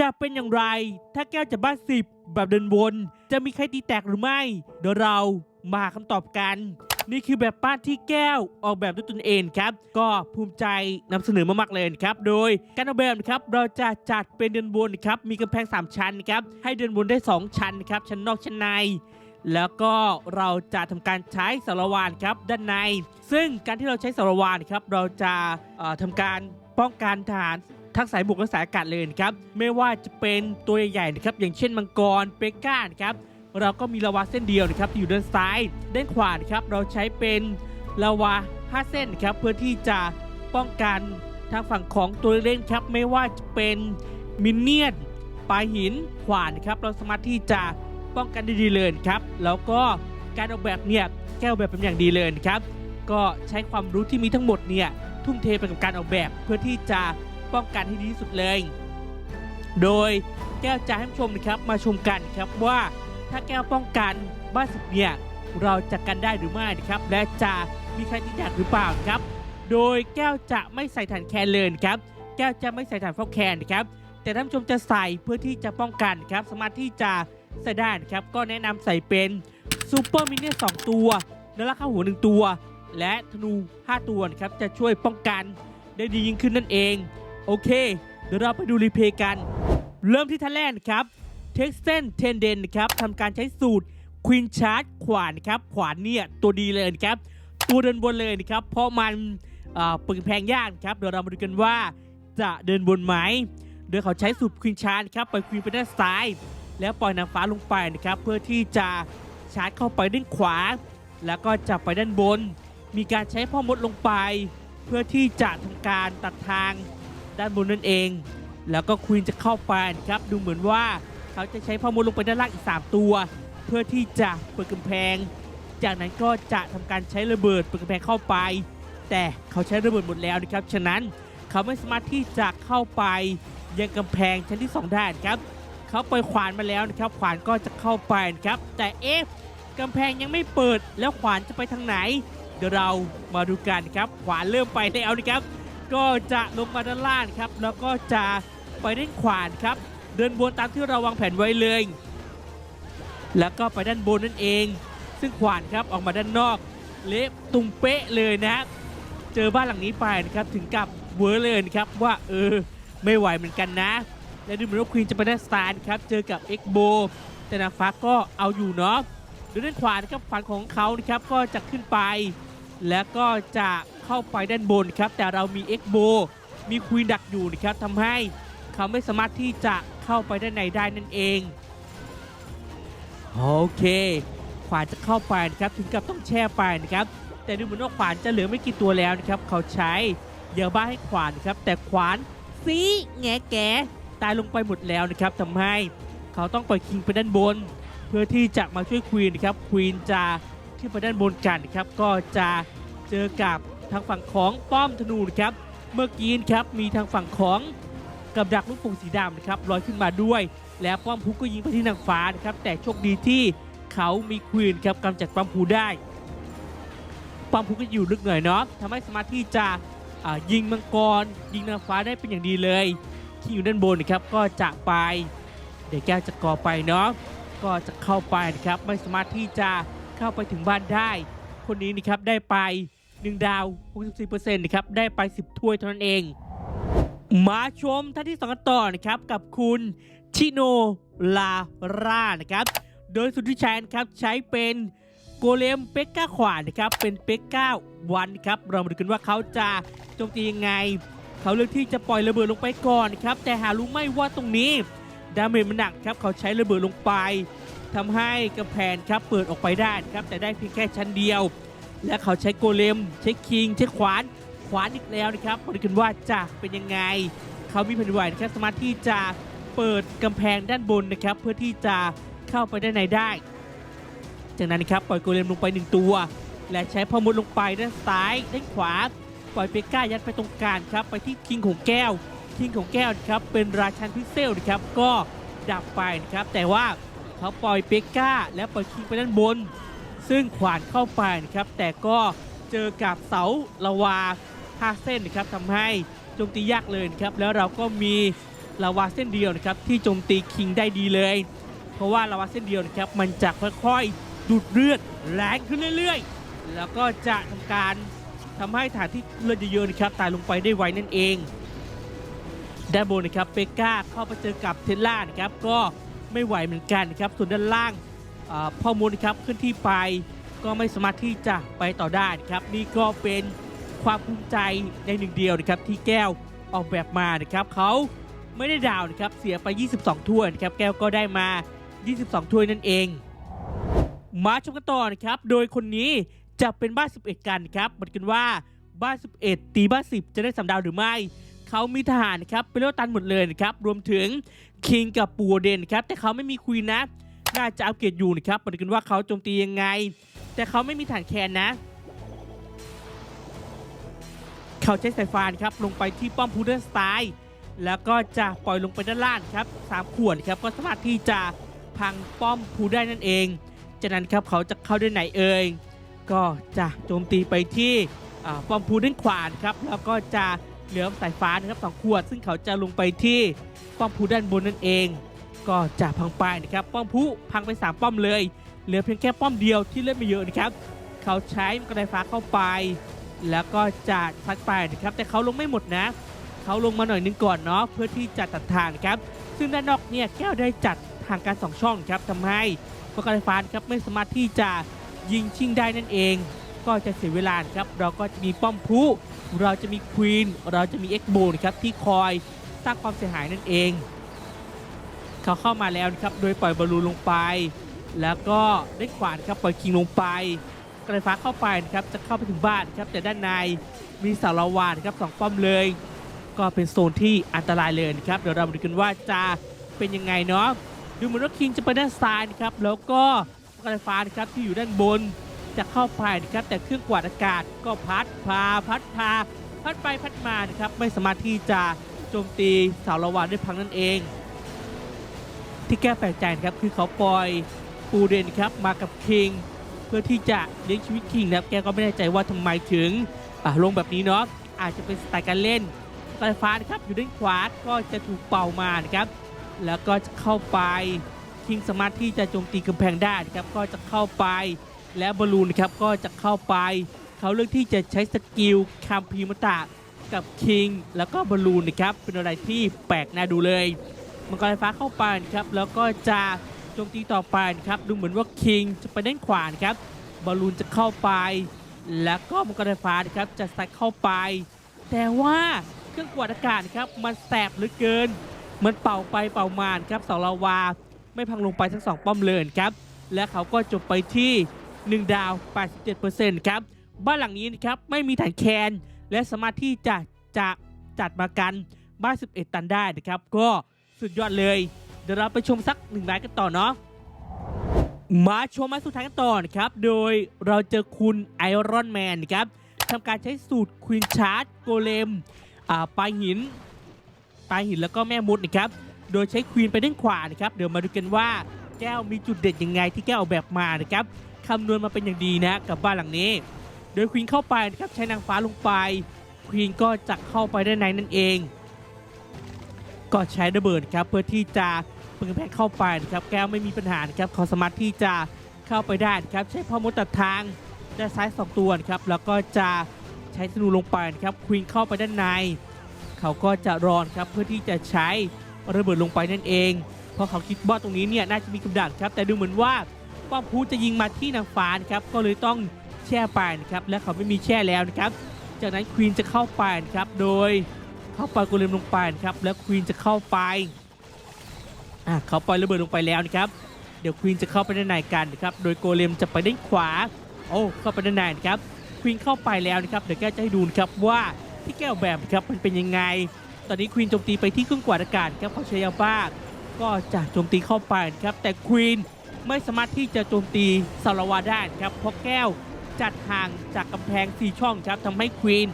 จะเป็นอย่างไร ถ้าแก้วจะบ้านสิบแบบเดินวน จะมีใครตีแตกหรือไม่ เดี๋ยวเรามาหาคำตอบกัน นี่คือแบบบ้านที่แก้วออกแบบด้วยตนเองครับ ก็ภูมิใจนำเสนอมามากเลยครับ โดยการออกแบบครับเราจะจัดเป็นเดินบนครับ มีกำแพง 3 ชั้นครับให้เดินบนได้ 2 ชั้นครับชั้นนอกชั้นในแล้วก็เราจะทำการใช้สารวานครับด้านใน ซึ่งการที่เราใช้สารวานครับเราจะเอ่อทำการป้องกันทหาร ทั้งสายบุกและสายอากาศเลยนะครับไม่ว่าจะเป็นตัวใหญ่ๆนะครับอย่างเช่นมังกรเปก้านะครับเราก็มีลาวาเส้นเดียวนะครับที่อยู่ด้านซ้ายด้านขวานะครับเราใช้เป็นลาวา5 เส้นครับเพื่อที่จะป้องกันทางฝั่งของตัวเล่นครับไม่ว่าจะเป็นมินเนี่ยนปลายหินขวานครับเราสามารถที่จะป้องกันได้ดีเลยครับแล้วก็การออกแบบเนี่ยแก้วแบบเป็นอย่างดีเลยนะครับก็ใช้ความรู้ที่มีทั้งหมดเนี่ยทุ่มเทไปกับการออกแบบเพื่อที่จะ ป้องกันให้ดีที่สุดเลย โดยแก้วจะให้ผู้ชมนะครับมาชมกันครับว่า ถ้าแก้วป้องกันบ้านสิบเนี่ยเราจะกันได้หรือไม่นะครับ และจะมีใครติดอยากหรือเปล่าครับ โดยแก้วจะไม่ใส่ฐานแคนเลยครับ แก้วจะไม่ใส่ฐานฟอกแคนนะครับ แต่ท่านผู้ชมจะใส่เพื่อที่จะป้องกันครับ สามารถที่จะใส่ได้นะครับ ก็แนะนำใส่เป็นซูเปอร์มินิสองตัวนราคาหัวหนึ่งตัว และธนู 5 ตัวครับจะช่วยป้องกันได้ดียิ่งขึ้นนั่นเอง โอเค เดี๋ยวเราไปดูรีเพย์กัน เริ่มที่ท่านแรกนะครับเท็กเซนเทนเดนนะครับทำการใช้สูตรควีนชาร์ d ขวานครับ ขวานเนี่ยตัวดีเลยนะครับ ตัวเดินบนเลยนะครับ เพราะมันเอ่อเปิดแพงยากครับ เดี๋ยวเรามาดูกันว่าจะเดินบนไหม โดยเขาใช้สูตรควีนชาร์ d ครับ ไปควีนไปด้านซ้าย แล้วปล่อยนางฟ้าลงไปนะครับ เพื่อที่จะชาร์จเข้าไปด้านขวา แล้วก็จะไปด้านบน มีการใช้พ่อมดลงไป เพื่อที่จะทำการตัดทาง ด้านบนนั่นเอง แล้วก็ควีนจะเข้าไปครับดูเหมือนว่าเขาจะใช้พอมดลงไปด้านล่างอีก 3 ตัว เพื่อที่จะเปิดกำแพง จากนั้นก็จะทำการใช้ระเบิดเปิดกำแพงเข้าไป แต่เขาใช้ระเบิดหมดแล้วนะครับฉะนั้นเขาไม่สามารถที่จะเข้าไปยังกำแพงชั้นที่ 2 ได้ครับเขาปล่อยขวานมาแล้วนะครับขวานก็จะเข้าไปครับ แต่เอ๊ะกำแพงยังไม่เปิดแล้วขวานจะไปทางไหน เดี๋ยวเรามาดูกันครับขวานเริ่มไปแล้วนะครับ ก็จะลงมาด้านล่างครับ แล้วก็จะไปด้านขวานครับ เดินบนตามที่เราวางแผนไว้เลย แล้วก็ไปด้านบนนั่นเอง ซึ่งขวานครับออกมาด้านนอก เละตุงเป๊ะเลยนะเจอบ้านหลังนี้ไปนะครับถึงกับเวอร์เลยนะครับว่าเออไม่ไหวเหมือนกันนะ และดูเหมือนว่าควีนจะไปด้านซ้ายนครับเจอกับเอ็กโบแต่นาฟ้าก็เอาอยู่เนาะดยด้านขวานะครับขวานของเขานะครับก็จะขึ้นไป แล้วก็จะ เข้าไปด้านบนครับ แต่เรามีเอ็กโบมีควีนดักอยู่นะครับทำให้เขาไม่สามารถที่จะเข้าไปด้านในได้นั่นเอง โอเค ขวานจะเข้าไปนะครับถึงกับต้องแช่ไปนะครับ แต่ดูเหมือนว่าขวานจะเหลือไม่กี่ตัวแล้วนะครับ เขาใช้เยอะบ้าให้ขวานครับ แต่ขวานซีแงแกตายลงไปหมดแล้วนะครับทำให้เขาต้องปล่อยคิงไปด้านบน เพื่อที่จะมาช่วยควีนนะครับควีนจะขึ้นไปด้านบนกันนะครับก็จะเจอกับ ทางฝั่งของป้อมธนูนะครับ เมื่อกี้นะครับมีทางฝั่งของกับดักลูกโป่งสีดำนะครับลอยขึ้นมาด้วย แล้วป้อมพุกก็ยิงไปที่นางฟ้านะครับแต่โชคดีที่เขามีควีนครับกำจัดป้อมพูได้ป้อมพุกก็อยู่ลึกหน่อยเนาะทำให้สามารถที่จะอ่ายิงมังกร ยิงนางฟ้าได้เป็นอย่างดีเลย ที่อยู่ด้านบนนะครับก็จะไป เดี๋ยวแก้วจะก่อไปเนาะก็จะเข้าไปนะครับไม่สามารถที่จะเข้าไปถึงบ้านได้ คนนี้นะครับได้ไป 1 ดาว 64%นะครับ ได้ไป 10 ถ้วยเท่านั้นเอง มาชมท่านที่สองกันต่อนะครับ กับคุณชิโนลาร่านะครับ โดยสุดที่ใช้นะครับ ใช้เป็นโกเลมเปกก้าขวานนะครับ เป็นเปกก้าวันครับ เรามาดูกันว่าเขาจะโจมตียังไง เขาเลือกที่จะปล่อยระเบิดลงไปก่อนครับ แต่หารู้ไม่ว่าตรงนี้ดาเมจมันหนักครับ เขาใช้ระเบิดลงไปทำให้กำแพงครับเปิดออกไปได้ครับ แต่ได้เพียงแค่ชั้นเดียว และเขาใช้โกเลม ใช้คิง ใช้ขวาน ขวานอีกแล้วนะครับมาดูกันว่าจะเป็นยังไง เขามีแผ่นไหวนะครับสามารถที่จะเปิดกำแพงด้านบนนะครับ เพื่อที่จะเข้าไปด้านในได้ จากนั้นนะครับปล่อยโกเลมลงไปหนึ่งตัว และใช้พอมุดลงไปด้านซ้ายด้านขวา ปล่อยเปก้ายัดไปตรงกลางครับไปที่คิงของแก้วคิงของแก้วนะครับเป็นราชันพิเซลนะครับก็ดับไปนะครับแต่ว่าเขาปล่อยเปก้า และปล่อยคิงไปด้านบน ซึ่งขวานเข้าไปนะครับ แต่ก็เจอกับเสาละวาห้าเส้นนะครับทำให้โจมตียากเลยนะครับ แล้วเราก็มีลาวาเส้นเดียวนะครับที่โจมตีคิงได้ดีเลย เพราะว่าลาวาเส้นเดียวนะครับมันจะค่อยๆดูดเลือดแรงขึ้นเรื่อยๆ แล้วก็จะทำการทำให้ฐานที่เลือดเยอะๆนะครับตายลงไปได้ไวนั่นเองด้านบนนะครับเปก้าเข้าไปเจอกับเทสล่านะครับก็ไม่ไหวเหมือนกันนะครับส่วนด้านล่าง เอ่อมูลครับขึ้นที่ไปก็ไม่สามารถที่จะไปต่อได้นะครับนี่ก็เป็นความภูมิใจในหนึ่งเดียวนะครับที่แก้วออกแบบมานะครับเขาไม่ได้ดาวนะครับเสียไป 22 ถ้วยนะครับแก้วก็ได้มา 22 ถ้วยนั่นเอง มาชมกันต่อนะครับโดยคนนี้จะเป็นบ้าน 11 กันครับเหมือนกันว่าบ้าน 11 ตีบ้าน 10 จะได้สำดาวหรือไม่ เขามีทหารนะครับเป็นเลือดตันหมดเลยนะครับรวมถึงคิงกับปูเดนครับแต่เขาไม่มีควีนนะ น่าจะอัปเกรดอยู่นะครับมือนกันว่าเขาโจมตียังไง แต่เขาไม่มีฐานแคนนะ เขาใช้สายฟ้านครับลงไปที่ป้อมพูเดอร์สไตล์แล้วก็จะปล่อยลงไปด้านล่างครับสามขวดครับก็สามารถที่จะพังป้อมพูได้นั่นเอง จากนั้นครับเขาจะเข้าด้านไหนเอ่ยก็จะโจมตีไปที่ป้อมพูด้านขวานครับแล้วก็จะเหลือสายฟ้านะครับสองขวด ซึ่งเขาจะลงไปที่ป้อมพูด้านบนนั่นเอง ก็จะพังไปนะครับป้อมพูพังไปสามป้อมเลย เหลือเพียงแค่ป้อมเดียวที่เล่นไม่เยอะนะครับเขาใช้กระไดฟ้าเข้าไป แล้วก็จะซัดไปนะครับแต่เขาลงไม่หมดนะเขาลงมาหน่อยนึงก่อนเนาะเพื่อที่จะตัดทางนะครับซึ่งด้านนอกเนี่ยแก้วได้จัดทางการสองช่องครับทำให้กกระไดฟ้าครับไม่สามารถที่จะยิงชิงได้นั่นเอง ก็จะเสียเวลาครับเราก็จะมีป้อมพลุเราจะมีควีนเราจะมีเอ็กโบนะครับที่คอยสร้างความเสียหายนั่นเอง เขาเข้ามาแล้วนะครับ โดยปล่อยบอลลูนลงไป แล้วก็ได้ขวานครับปล่อยคิงลงไปกระไฟฟ้าเข้าไปนะครับจะเข้าไปถึงบ้านครับแต่ด้านในมีสารวานครับสองป้อมเลย ก็เป็นโซนที่อันตรายเลยนะครับเดี๋ยวเรามาดูกันว่าจะเป็นยังไงเนาะดูเหมือนว่าคิงจะไปด้านซ้ายนะครับแล้วก็กระไฟฟ้านะครับที่อยู่ด้านบนจะเข้าไปนะครับแต่เครื่องกวาดอากาศก็พัดพาพัดพาพัดไปพัดมานะครับไม่สามารถที่จะโจมตีสารวานได้พังนั่นเอง ที่แก้แปลกใจนะครับคือเขาปล่อยปูเดนครับมากับคิง เพื่อที่จะเลี้ยงชีวิตคิงนะครับแกก็ไม่แน่ใจว่าทำไมถึงลงแบบนี้เนาะอาจจะเป็นสไตล์การเล่นสไฟฟ้านะครับอยู่ด้านขวาก็จะถูกเป่ามานะครับแล้วก็จะเข้าไปคิงสามารถที่จะโจมตีกำแพงได้นะครับก็จะเข้าไปและบอลลูนนะครับก็จะเข้าไป เขาเลือกที่จะใช้สกิลคัมพีมตะกับคิงแล้วก็บอลลูนนะครับเป็นอะไรที่แปลกน่าดูเลย มังกรไฟฟ้าเข้าไปนครับแล้วก็จะโจมตีต่อไปครับดูเหมือนว่าคิงจะไปด้านขวานครับบอลลูนจะเข้าไป แล้วก็มังกรไฟฟ้าครับจะซัดเข้าไป แต่ว่าเครื่องกวาดอากาศครับมันแสบเหลือเกิน มันเป่าไปเป่ามาครับเสาลาวา ไม่พังลงไปทั้งสองป้อมเลยครับ และเขาก็จบไปที่ 1 ดาว 87%ครับบ้านหลังนี้นะครับไม่มีฐานแคน และสามารถที่จะจะจัดมากันบ้าน 11 ตันได้นะครับ ก็ สุดยอดเลย เดี๋ยวเราไปชมสักหนึ่งไลน์กันต่อเนาะมาชมมาสุดท้ายกันต่อนะครับ โดยเราเจอคุณไอรอนแมนครับทำการใช้สูตรควีนชาร์จโกเลมอ่าปลายหินปลายหินแล้วก็แม่มดนะครับ โดยใช้ควีนไปด้านขวานะครับ เดี๋ยวมาดูกันว่าแก้วมีจุดเด่นยังไงที่แก้วออกแบบมานะครับคำนวณมาเป็นอย่างดีนะกับบ้านหลังนี้ โดยควีนเข้าไปนะครับใช้นางฟ้าลงไป ควีนก็จะเข้าไปด้านในนั่นเอง ก็ใช้ระเบิดครับเพื่อที่จะปิดกำแพงเข้าไปนะครับแก้วไม่มีปัญหาครับเขาสามารถที่จะเข้าไปได้ครับใช้พ่อมดตัดทางด้านซ้ายสองตัวครับแล้วก็จะใช้ธนูลงไปนะครับควีนเข้าไปด้านใน เขาก็จะรอนครับเพื่อที่จะใช้ระเบิดลงไปนั่นเอง เพราะเขาคิดว่าตรงนี้เนี่ยน่าจะมีกำดักครับ แต่ดูเหมือนว่าป้อมพูจะยิงมาที่นางฟ้านะครับก็เลยต้องแช่ไปนะครับและเขาไม่มีแช่แล้วนะครับ จากนั้นควีนจะเข้าไปนะครับโดย เข้าไปโกเลมลงไปนะครับแล้วควีนจะเข้าไปอะเขาปล่อยระเบิดลงไปแล้วนะครับเดี๋ยวควีนจะเข้าไปด้านในกันนะครับโดยโกเลมจะไปด้านขวาโอ้เข้าไปด้านในนะครับควีนเข้าไปแล้วนะครับเดี๋ยวแก้จะให้ดูนะครับว่าที่แก้วแบบครับมันเป็นยังไง ตอนนี้ควีนโจมตีไปที่เครื่องกวาดอากาศครับเขาใช้ยาบ้าก็จะโจมตีเข้าไปนะครับแต่ควีนไม่สามารถที่จะโจมตีสารวาได้นครับเพราะแก้วจัดห่างจากกำแพง 4 ช่องครับทำให้ควีน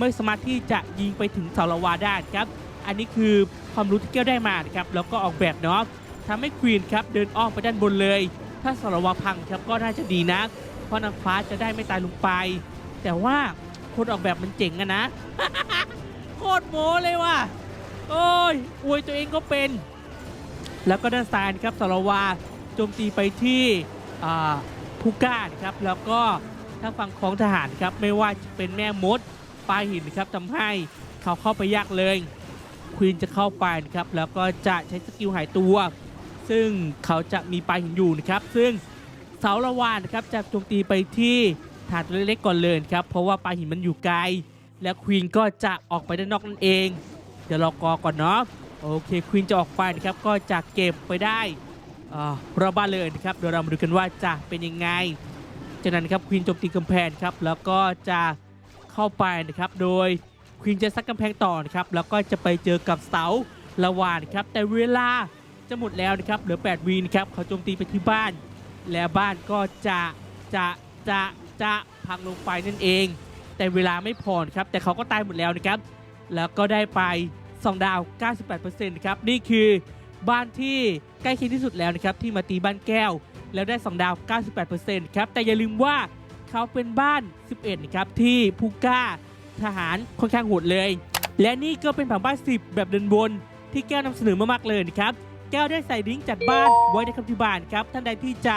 ไม่สามารถที่จะยิงไปถึงสารวาได้ครับ อันนี้คือความรู้ที่แก้วได้มานะครับแล้วก็ออกแบบเนาะทำให้ควีนครับเดินอ้อมไปด้านบนเลย ถ้าสารวาพังครับก็น่าจะดีนะ เพราะนางฟ้าจะได้ไม่ตายลงไป แต่ว่าคนออกแบบมันเจ๋งอะนะโคตรโมเลยว่ะโอ้ยอวยตัวเองก็เป็น แล้วก็ด้านซ้ายครับสารวาโจมตีไปที่ผู้ก้านครับแล้วก็ทางฝั่งของทหารครับไม่ว่าจะเป็นแม่มด ปลายหินนะครับทำให้เขาเข้าไปยากเลยควีนจะเข้าไปนะครับแล้วก็จะใช้สกิลหายตัว ซึ่งเขาจะมีปลายหินอยู่นะครับ ซึ่งเสาละวานนะครับจะโจมตีไปที่ฐานตัวเล็กๆก่อนเลยครับเพราะว่าปลายหินมันอยู่ไกล และควีนก็จะออกไปด้านนอกนั่นเอง เดี๋ยวรอกอก่อนเนาะโอเคควีนจะออกไปนะครับก็จะเก็บไปได้รอบบ้านเลยนะครับเดี๋ยวเรามาดูกันว่าจะเป็นยังไงจากนั้นครับควีนโจมตีกำแพงครับแล้วก็จะ เข้าไปนะครับโดยควีนจะซัดกำแพงต่อนะครับแล้วก็จะไปเจอกับเสาละวานครับแต่เวลาจะหมดแล้วนะครับเหลือ8วีนะครับเขาโจมตีไปที่บ้าน แล้วบ้านก็จะจะจะจะพังลงไปนั่นเอง แต่เวลาไม่พอนครับแต่เขาก็ตายหมดแล้วนะครับแล้วก็ได้ไป2ดาว 98%นะครับนี่คือบ้านที่ใกล้เคียงที่สุดแล้วนะครับที่มาตีบ้านแก้ว แล้วได้ 2 ดาว 98%ครับแต่อย่าลืมว่า เขาเป็นบ้าน 11นะครับที่ผู้กล้าทหารค่อนข้างโหดเลย และนี่ก็เป็นผังบ้าน 10 แบบเดินบนที่แก้วนำเสนอมามากๆเลยนะครับแก้วได้ใส่ลิงก์จัดบ้านไว้ในคำอธิบายครับท่านใดที่จะ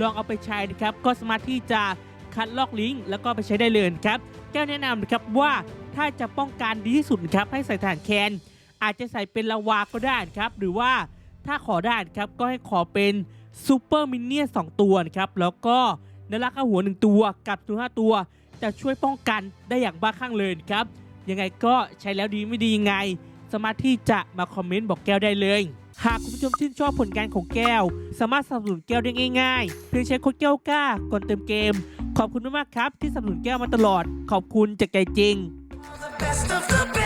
ลองเอาไปใช้นะครับ ก็สามารถที่จะคัดลอกลิงก์แล้วก็ไปใช้ได้เลยครับ แก้วแนะนำนะครับว่าถ้าจะป้องกันดีที่สุดนะครับให้ใส่ฐานแคน อาจจะใส่เป็นลาวาก็ได้ครับหรือว่าถ้าขอได้ครับก็ให้ขอเป็นซูเปอร์มินเนี่ยสองตัวนะครับแล้วก็ นรักข้าหัวหนึ่งตัวกับตัวห้าตัว จะช่วยป้องกันได้อย่างบ้าคลั่งเลยครับ ยังไงก็ใช้แล้วดีไม่ดียังไง สามารถที่จะมาคอมเมนต์บอกแก้วได้เลย หากคุณผู้ชมชื่นชอบผลงานของแก้ว สามารถสนับสนุนแก้วได้ง่ายๆ เพียงใช้โค้ดแก้วกล้าก่อนเติมเกม ขอบคุณมากๆครับที่สนับสนุนแก้วมาตลอด ขอบคุณจากใจจริง The best of the best.